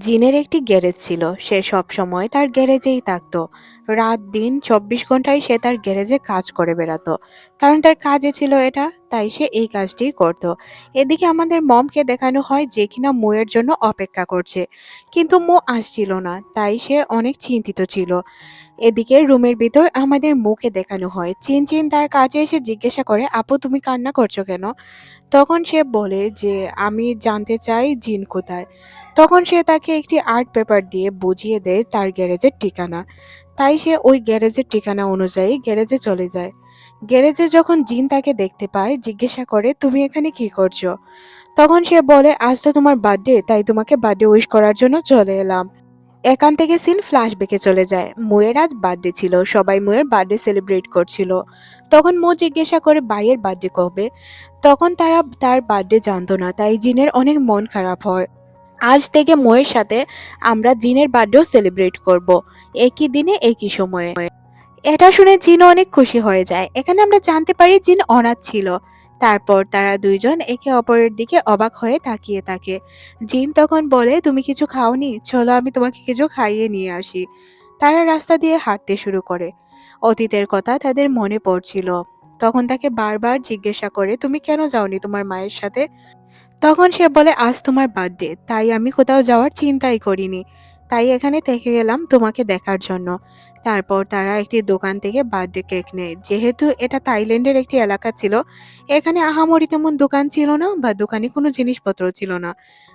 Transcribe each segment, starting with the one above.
জিনের একটি গ্যারেজ ছিল। সে সব সময় তার গ্যারেজেই থাকতো। রাত দিন চব্বিশ ঘন্টায় সে তার গ্যারেজে কাজ করে বেড়াতো। কারণ তার কাজে ছিল এটা, তাই সে এই কাজটি করত। এদিকে আমাদের মমকে দেখানো হয় যে কিনা মুয়ের জন্য অপেক্ষা করছে। কিন্তু মু আসছিল না, তাই সে অনেক চিন্তিত ছিল। এদিকে রুমের ভিতর আমাদের মুখে দেখানো হয়। চিন চিন তার কাছে এসে জিজ্ঞাসা করে, আপু, তুমি কান্না করছ কেন? তখন সে বলে যে, আমি জানতে চাই জিন কোথায়। তখন সে তাকে একটি আর্ট পেপার দিয়ে বুঝিয়ে দেয় তার গ্যারেজের ঠিকানা। তাই সে ওই গ্যারেজের ঠিকানা অনুযায়ী গ্যারেজে চলে যায়। গ্যারেজে যখন জিন তাকে দেখতে পায়, জিজ্ঞাসা করে, তুমি এখানে কি করছ? তখন সে বলে, আজ তো তোমার বার্থডে, তাই তোমাকে বার্থডে উইশ করার জন্য চলে এলাম। এখান থেকে সিন ফ্ল্যাশব্যাকে চলে যায়। মুয়ের আজ বার্থডে ছিল, সবাই মুয়ের বার্থডে সেলিব্রেট করছিল। তখন মো জিজ্ঞাসা করে, ভাইয়ের বার্থডে কবে? তখন তারা তার বার্থডে জানতো না, তাই জিনের অনেক মন খারাপ হয়। আজ থেকে মোয়ের সাথে আমরা জিনের বার্থডেও সেলিব্রেট করব। একই দিনে, একই সময়ে। এটা শুনে জিন অনেক খুশি হয়ে যায়। এখানে আমরা জানতে পারি জিন অনাথ ছিল। তারপর তারা দুইজন একে অপরের দিকে অবাক হয়ে তাকিয়ে থাকে। জিন তখন বলে, তুমি কিছু খাওনি? চলো, আমি তোমাকে কিছু খাইয়ে নিয়ে আসি। তারা রাস্তা দিয়ে হাঁটতে শুরু করে। অতীতের কথা তাদের মনে পড়ছিল। তখন তাকে বারবার জিজ্ঞাসা করে, তুমি কেন যাওনি তোমার মায়ের সাথে? তখন সে বলে, আজ তোমার বার্থডে তাই আমি কোথাও যাওয়ার চিন্তাই করিনি। তাই এখানে থেকে গেলাম তোমাকে দেখার জন্য। তারপর তারা একটি দোকান থেকে বার্থডে কেক নেয়। যেহেতু এটা থাইল্যান্ডের একটি এলাকা ছিল, এখানে আহামরি তেমন দোকান ছিল না বা দোকানে কোনো জিনিসপত্র ছিল না।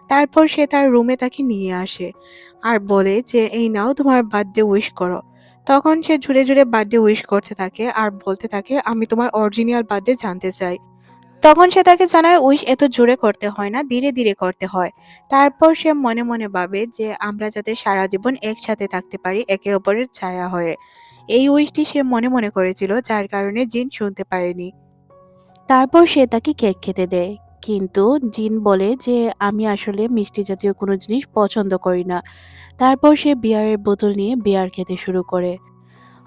তারপর সে তার রুমে তাকে নিয়ে আসে আর বলে যে, এই নাও তোমার বার্থডে উইশ করো। তখন সে জুড়ে জুড়ে বার্থডে উইশ করতে থাকে আর বলতে থাকে, আমি তোমার অরিজিনাল বার্থডে জানতে চাই। তখন সে তাকে জানায়, উইশ, এত জোরে করতে হয় না, ধীরে ধীরে করতে হয়। তারপর সে মনে মনে ভাবে যে, আমরা যাতে সারা জীবন একসাথে থাকতে পারি, একে অপরের ছায়া হয়ে। এই উইশটি সে মনে মনে করেছিল, যার কারণে জিন শুনতে পারেনি। তারপর সে তাকে কেক খেতে দেয়। কিন্তু জিন বলে যে, আমি আসলে মিষ্টি জাতীয় কোনো জিনিস পছন্দ করি না। তারপর সে বিয়ারের বোতল নিয়ে বিয়ার খেতে শুরু করে।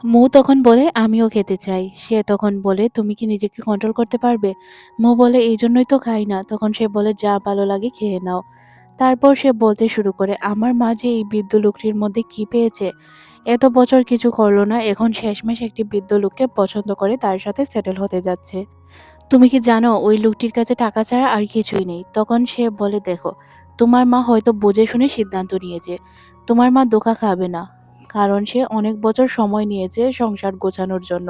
মু তখন বলে, আমিও খেতে চাই। সে তখন বলে, তুমি কি নিজেকে কন্ট্রোল করতে পারবে? মু বলে, এই জন্যই তো খাই না। তখন সে বলে, যা ভালো লাগে খেয়ে নাও। তারপর সে বলতে শুরু করে, আমার মা যে এই বৃদ্ধ লোকটির মধ্যে কি পেয়েছে? এত বছর কিছু করল না, এখন শেষমেশ একটি বৃদ্ধ লোককে পছন্দ করে তার সাথে সেটেল হতে যাচ্ছে। তুমি কি জানো, ওই লোকটির কাছে টাকা ছাড়া আর কিছুই নেই? তখন সে বলে, দেখো, তোমার মা হয়তো বুঝে শুনে সিদ্ধান্ত নিয়েছে। তোমার মা দোকা খাবে না। কারণ সে অনেক বছর সময় নিয়েছে সংসার গোছানোর জন্য।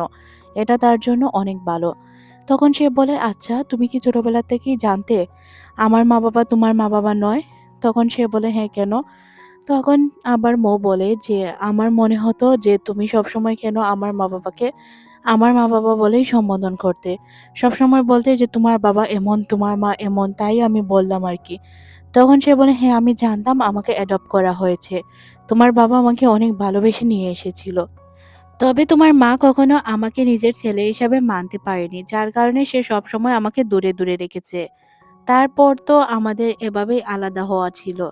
এটা তার জন্য অনেক ভালো। তখন সে বলে আচ্ছা তুমি কি ছোটবেলা থেকেই জানতে আমার মা বাবা তোমার মা বাবা নয়? তখন সে বলে হ্যাঁ কেন? তখন আবার মো বলে যে, আমার মনে হতো যে, তুমি সবসময় কেন আমার মা বাবাকে আমার মা বাবা বলেই সম্বোধন করতে। সবসময় বলতে যে, তোমার বাবা এমন, তোমার মা এমন, তাই আমি বললাম আর কি। তখন সে বলে হ্যাঁ আমি জানতাম আমাকে অ্যাডপ্ট করা হয়েছে। তোমার বাবা আমাকে অনেক ভালোবেসে নিয়ে এসেছিল। তবে তোমার মা কখনো আমাকে নিজের ছেলে হিসাবে মানতে পারেনি, যার কারণে সে সবসময় আমাকে দূরে দূরে রেখেছে। তারপর তো আমাদের এভাবেই আলাদা হওয়া ছিল।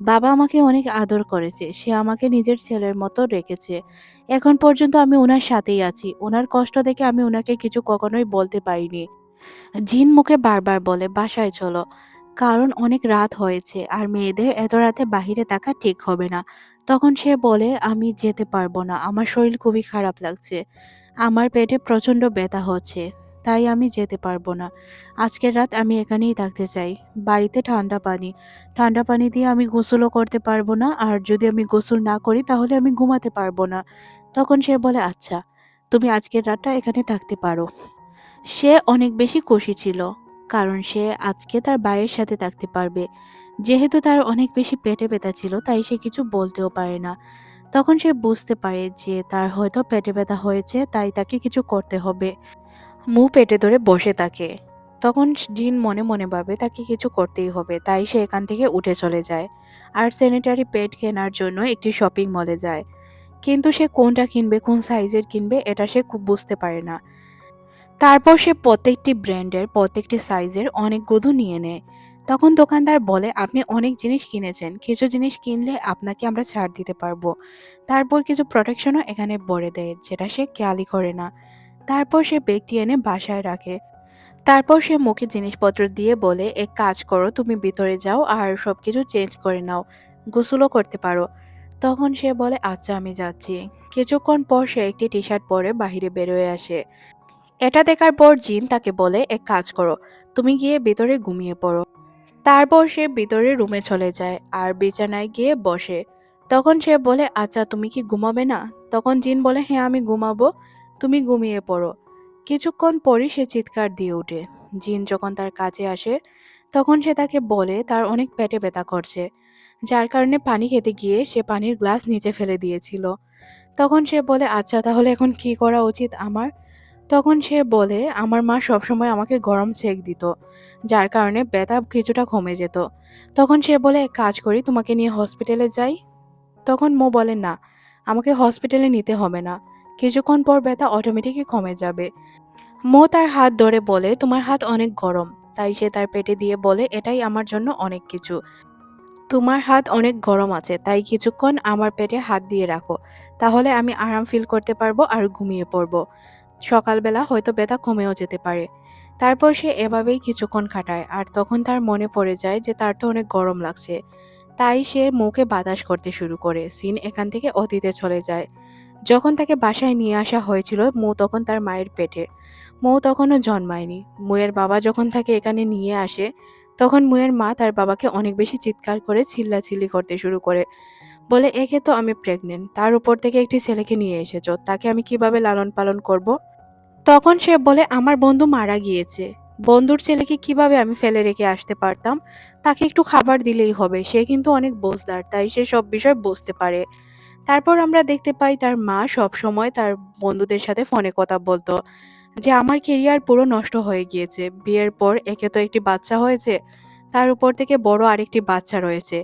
বাবা আমাকে অনেক আদর করেছে, সে আমাকে নিজের ছেলের মতো রেখেছে। এখন পর্যন্ত আমি ওনার সাথেই আছি। ওনার কষ্ট দেখে আমি ওনাকে কিছু কখনোই বলতে পারিনি। জিন মুখে বারবার বলে, বাসায় চলো। কারণ অনেক রাত হয়েছে আর মেয়েদের এত রাতে বাহিরে থাকা ঠিক হবে না। তখন সে বলে, আমি যেতে পারব না, আমার শরীর খুবই খারাপ লাগছে। আমার পেটে প্রচণ্ড ব্যথা হচ্ছে, তাই আমি যেতে পারব না। আজকের রাত আমি এখানেই থাকতে চাই। বাড়িতে ঠান্ডা পানি। ঠান্ডা পানি দিয়ে আমি গোসলও করতে পারব না, আর যদি আমি গোসল না করি তাহলে আমি ঘুমাতে পারব না। তখন সে বলে আচ্ছা তুমি আজকের রাতটা এখানে থাকতে পারো। সে অনেক বেশি খুশি ছিল। কারণ সে আজকে তার ভাইয়ের সাথে থাকতে পারবে। যেহেতু তার অনেক বেশি পেটে ব্যথা ছিল, তাই সে কিছু বলতেও পারে না। তখন সে বুঝতে পারে যে তার হয়তো পেটে ব্যথা হয়েছে, তাই তাকে কিছু করতে হবে। মু পেটে ধরে বসে থাকে। তখন জিন মনে মনে ভাবে, তাকে কিছু করতেই হবে, তাই সে এখান থেকে উঠে চলে যায় আর স্যানিটারি প্যাড কেনার জন্য একটি শপিং মলে যায়। কিন্তু সে কোনটা কিনবে, কোন সাইজের কিনবে, এটা সে খুব বুঝতে পারে না। তারপর সে প্রত্যেকটি ব্র্যান্ডের, প্রত্যেকটি সাইজের অনেকগুলো নিয়ে নেয়। তখন দোকানদার বলে, আপনি অনেক জিনিস কিনেছেন। কিছু জিনিস কিনলে আপনাকে আমরা ছাড় দিতে পারব। তারপর কিছু প্রোটেকশনও এখানে বলে দেয়, যেটা সে খেয়ালই করে না। তারপর সে ব্যাগটি এনে বাসায় রাখে। তারপর সে মুখে জিনিসপত্র দিয়ে বলে, এক কাজ করো, তুমি ভিতরে যাও আর সব কিছু চেঞ্জ করে নাও। গোসলও করতে পারো। তখন সে বলে আচ্ছা আমি যাচ্ছি। কিছুক্ষণ পর সে একটি টি শার্ট পরে বাহিরে বেরোয় আসে। এটা দেখার পর জিন তাকে বলে, এক কাজ করো, তুমি গিয়ে ভিতরে ঘুমিয়ে পড়ো। তারপর সে ভিতরে রুমে চলে যায় আর বিছানায় গিয়ে বসে। তখন সে বলে আচ্ছা তুমি কি ঘুমাবে না? তখন জিন বলে হ্যাঁ আমি ঘুমাবো, তুমি ঘুমিয়ে পড়ো। কিছুক্ষণ পরই সে চিৎকার দিয়ে ওঠে। জিন যখন তার কাছে আসে, তখন সে তাকে বলে, তার অনেক পেটে ব্যথা করছে, যার কারণে পানি খেতে গিয়ে সে পানির গ্লাস নিচে ফেলে দিয়েছিল। তখন সে বলে আচ্ছা তাহলে এখন কি করা উচিত আমার? তখন সে বলে, আমার মা সবসময় আমাকে গরম সেক দিত, যার কারণে ব্যথা কিছুটা কমে যেত। তখন সে বলে, এক কাজ করি, তোমাকে নিয়ে হসপিটালে যাই। তখন মো বলে, না, আমাকে হসপিটালে নিতে হবে না। কিছুক্ষণ পর ব্যথা অটোমেটিকই কমে যাবে। মো তার হাত ধরে বলে, তোমার হাত অনেক গরম। তাই সে তার পেটে দিয়ে বলে, এটাই আমার জন্য অনেক কিছু। তোমার হাত অনেক গরম আছে, তাই কিছুক্ষণ আমার পেটে হাত দিয়ে রাখো। তাহলে আমি আরাম ফিল করতে পারব আর ঘুমিয়ে পড়ব। সকালবেলা হয়তো ব্যথা কমেও যেতে পারে। তারপর সে এভাবেই কিছুক্ষণ কাটায় আর তখন তার মনে পড়ে যায় যে তার তো অনেক গরম লাগছে। তাই সে মুখে বাতাস করতে শুরু করে, সিন এখান থেকে অতীতে চলে যায়। যখন তাকে বাসায় নিয়ে আসা হয়েছিল, মৌ তখন তার মায়ের পেটে। মৌ তখনও জন্মায়নি। মুয়ের বাবা যখন তাকে এখানে নিয়ে আসে, তখন মুয়ের মা তার বাবাকে অনেক বেশি চিৎকার করে চিল্লাচিল্লি করতে শুরু করে। বলে, একে তো আমি প্রেগনেন্ট তার উপর থেকে একটি ছেলেকে নিয়ে এসেছ। তাকে আমি কীভাবে লালন পালন করব? তখন সে বলে, আমার বন্ধু মারা গিয়েছে। বন্ধুর ছেলেকে কীভাবে আমি ফেলে রেখে আসতে পারতাম? তাকে একটু খাবার দিলেই হবে। সে কিন্তু অনেক বোঝদার, তাই সে সব বিষয় বুঝতে পারে। তারপর আমরা দেখতে পাই, তার মা সব সময় তার বন্ধুদের সাথে ফোনে কথা বলতো, যে, আমার কেরিয়ার পুরো নষ্ট হয়ে গিয়েছে। বিয়ের পর একে তো একটি বাচ্চা হয়েছে। তার উপর থেকে বড় আরেকটি বাচ্চা রয়েছে,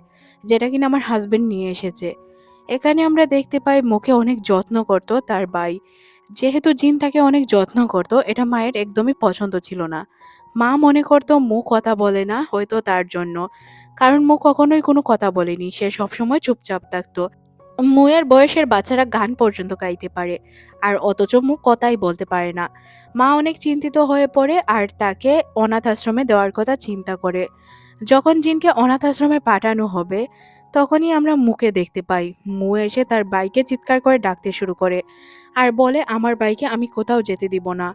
যেটা কিনা আমার হাজবেন্ড নিয়ে এসেছে। এখানে আমরা দেখতে পাই মুখে অনেক যত্ন করত তার বাই যেহেতু জিন তাকে অনেক যত্ন করত, এটা মায়ের একদমই পছন্দ ছিল না। মা মনে করতো, মুখ কথা বলে না, হয়তো তার জন্য। কারণ মু কখনোই কোনো কথা বলেনি, সে সবসময় চুপচাপ থাকতো। মুয়ের বয়সের বাচ্চারা গান পর্যন্ত গাইতে পারে, আর অথচ মুখ কথাই বলতে পারে না। মা অনেক চিন্তিত হয়ে পড়ে, আর তাকে অনাথ আশ্রমে দেওয়ার কথা চিন্তা করে। যখন জিনকে অনাথ আশ্রমে পাঠানো হবে, তখনই আমরা মুখে দেখতে পাই। মু এসে তার বাইকে চিৎকার করে ডাকতে শুরু করে আর বলে, আমার বাইকে আমি কোথাও যেতে দিব না।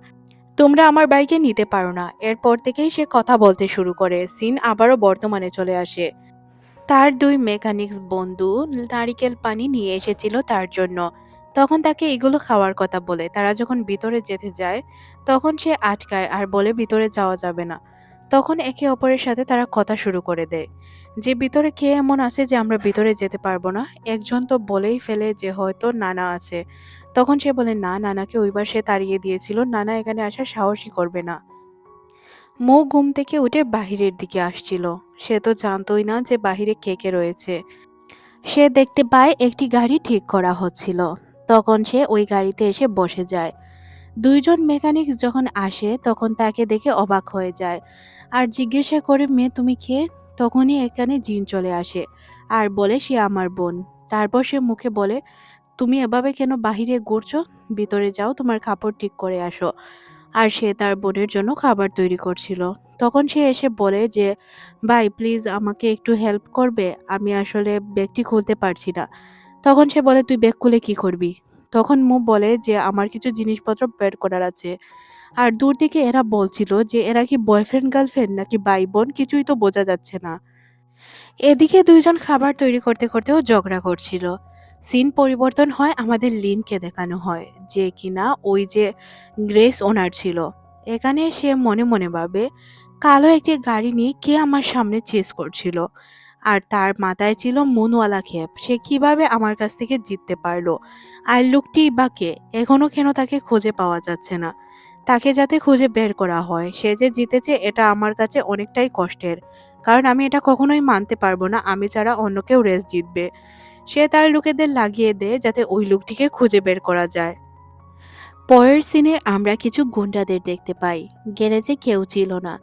তোমরা আমার বাইকে নিতে পারো না। এরপর থেকেই সে কথা বলতে শুরু করে। সিন আবারও বর্তমানে চলে আসে। তার দুই মেকানিক্স বন্ধু নারিকেল পানি নিয়ে এসেছিল তার জন্য। তখন তাকে এগুলো খাওয়ার কথা বলে। তারা যখন ভিতরে যেতে যায়, তখন সে আটকায় আর বলে, ভিতরে যাওয়া যাবে না। তখন একে অপরের সাথে তারা কথা শুরু করে দেয়। যে ভিতরে কে এমন আছে যে আমরা ভিতরে যেতে পারব না? একজন তো বলেই ফেলে যে হয়তো নানা আছে। তখন সে বলে, না, নানাকে ওইবার সে তাড়িয়ে দিয়েছিল। নানা এখানে আসার সাহসই করবে না। মো ঘুম থেকে উঠে বাহিরের দিকে আসছিল। সে তো জানতোই না যে বাহিরে কে কে রয়েছে। সে দেখতে পায় একটি গাড়ি ঠিক করা হচ্ছিল। তখন সে ওই গাড়িতে এসে বসে যায়। দুইজন মেকানিক যখন আসে, তখন তাকে দেখে অবাক হয়ে যায়। আর জিজ্ঞাসা করে, মেয়ে, তুমি কে? তখনই এখানে জিন চলে আসে আর বলে, সে আমার বোন। তারপর সে মুখে বলে, তুমি এভাবে কেন বাহিরে ঘুরছো? ভিতরে যাও, তোমার কাপড় ঠিক করে আসো। আর সে তার বোনের জন্য খাবার তৈরি করছিল। তখন সে এসে বলে যে, ভাই প্লিজ আমাকে একটু হেল্প করবে। আমি আসলে ব্যাগটি খুলতে পারছি না। তখন সে বলে, তুই ব্যাগ খুলে কি করবি? তখন মু বলে যে, আমার কিছু জিনিসপত্র বের করার আছে। আর দূর থেকে এরা বলছিল যে, এরা কি বয়ফ্রেন্ড গার্লফ্রেন্ড নাকি ভাই বোন কিছুই তো বোঝা যাচ্ছে না। এদিকে দুইজন খাবার তৈরি করতে করতেও ঝগড়া করছিল। সিন পরিবর্তন হয় আমাদের লিনকে দেখানো হয় যে কিনা ওই যে গ্রেস ওনার ছিল। এখানে সে মনে মনে ভাবে, কালো একটি গাড়ি নিয়ে কে আমার সামনে চেস করছিল? আর তার মাথায় ছিল মনওয়ালা খেপ সে কীভাবে আমার কাছ থেকে জিততে পারল? আর লোকটি বা কে? এখনও কেন তাকে খুঁজে পাওয়া যাচ্ছে না? তাকে যাতে খুঁজে বের করা হয়। সে যে জিতেছে, এটা আমার কাছে অনেকটাই কষ্টের। কারণ আমি এটা কখনোই মানতে পারব না। আমি ছাড়া অন্য কেউ রেস জিতবে। সে তার লোকেদের লাগিয়ে দেয় যাতে ওই লোকটিকে খুঁজে বের করা যায়। পরের সিনে আমরা কিছু গুন্ডাদের দেখতে পাই। গ্যারেজে কেউ ছিল না।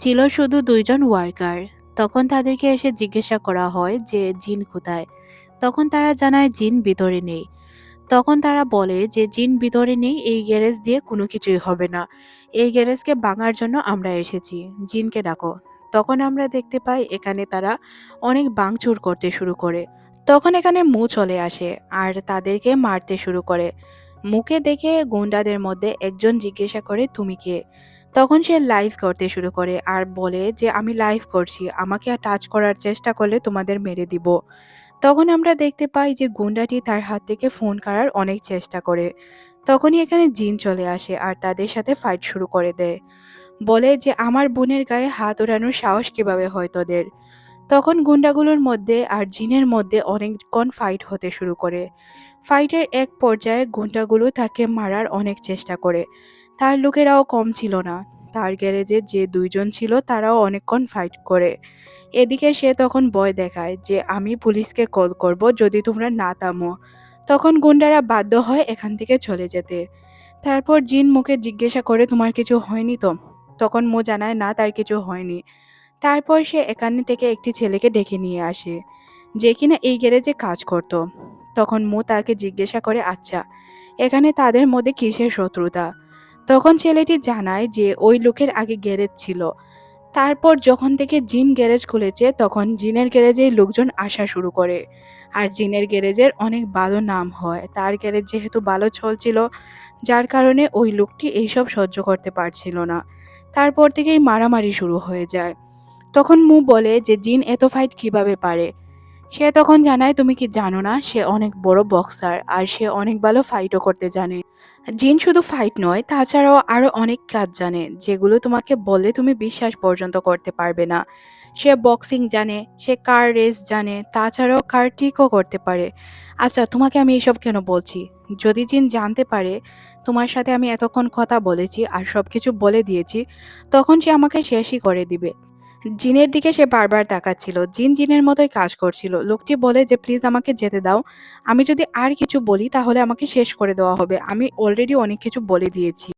ছিল শুধু দুইজন ওয়ার্কার তখন তাদেরকে এসে জিজ্ঞাসা করা হয় যে, জিন কোথায়? তখন তারা জানায়, জিন ভিতরে নেই। তখন তারা বলে যে, জিন ভিতরে নেই, এই গ্যারেজ দিয়ে কোনো কিছুই হবে না। এই গ্যারেজকে ভাঙার জন্য আমরা এসেছি। জিনকে ডাকো। তখন আমরা দেখতে পাই এখানে তারা অনেক ভাঙচুর করতে শুরু করে। তখন এখানে মু চলে আসে আর তাদেরকে মারতে শুরু করে। মুখে দেখে গুন্ডাদের মধ্যে একজন জিজ্ঞাসা করে, তুমি কে? তখন সে লাইভ করতে শুরু করে আর বলে যে, আমি লাইভ করছি, আমাকে আর টাচ করার চেষ্টা করলে তোমাদের মেরে দিব। তখন আমরা দেখতে পাই যে, গুন্ডাটি তার হাত থেকে ফোন করার অনেক চেষ্টা করে। তখনই এখানে জিন চলে আসে আর তাদের সাথে ফাইট শুরু করে দেয়। বলে যে, আমার বোনের গায়ে হাত ওড়ানোর সাহস কীভাবে হয় তোদের? তখন গুন্ডাগুলোর মধ্যে আর জিনের মধ্যে অনেকক্ষণ ফাইট হতে শুরু করে। ফাইটের এক পর্যায়ে গুন্ডাগুলো তাকে মারার অনেক চেষ্টা করে। তার লোকেরাও কম ছিল না। তার গ্যারেজে যে দুইজন ছিল, তারাও অনেকক্ষণ ফাইট করে। এদিকে সে তখন ভয় দেখায় যে, আমি পুলিশকে কল করব যদি তোমরা না থামো। তখন গুন্ডারা বাধ্য হয় এখান থেকে চলে যেতে। তারপর জিন মুখে জিজ্ঞাসা করে, তোমার কিছু হয়নি তো? তখন মো জানায়, না, তার কিছু হয়নি। তারপর সে এখানে থেকে একটি ছেলেকে ডেকে নিয়ে আসে, যে কিনা এই গ্যারেজে কাজ করত। তখন মো তাকে জিজ্ঞাসা করে আচ্ছা এখানে তাদের মধ্যে কিসের শত্রুতা? তখন ছেলেটি জানায় যে, ওই লোকের আগে গ্যারেজ ছিল। তারপর যখন থেকে জিন গ্যারেজ খুলেছে, তখন জিনের গ্যারেজে লোকজন আসা শুরু করে। আর জিনের গ্যারেজের অনেক ভালো নাম হয়। তার গ্যারেজ যেহেতু ভালো চলছিল যার কারণে ওই লোকটি এইসব সহ্য করতে পারছিল না। তারপর থেকেই মারামারি শুরু হয়ে যায়। তখন মু বলে যে, জিন এত ফাইট কীভাবে পারে? সে তখন জানায়, তুমি কি জানো না, সে অনেক বড় বক্সার আর সে অনেক ভালো ফাইটও করতে জানে। জিন শুধু ফাইট নয়, তাছাড়াও আরও অনেক কাজ জানে, যেগুলো তোমাকে বলে তুমি বিশ্বাস পর্যন্ত করতে পারবে না। সে বক্সিং জানে, সে কার রেস জানে, তাছাড়াও কার ঠিকও করতে পারে। আচ্ছা তোমাকে আমি এসব কেন বলছি? যদি জিন জানতে পারে, তোমার সাথে আমি এতক্ষণ কথা বলেছি আর সব কিছু বলে দিয়েছি, তখন সে আমাকে শেষই করে দিবে। জিনের দিকে সে বারবার তাকাচ্ছিল। জিন জিনের মতোই কাজ করছিল। লোকটি বলে যে, প্লিজ আমাকে যেতে দাও। আমি যদি আর কিছু বলি, তাহলে আমাকে শেষ করে দেওয়া হবে। আমি অলরেডি অনেক কিছু বলে দিয়েছি।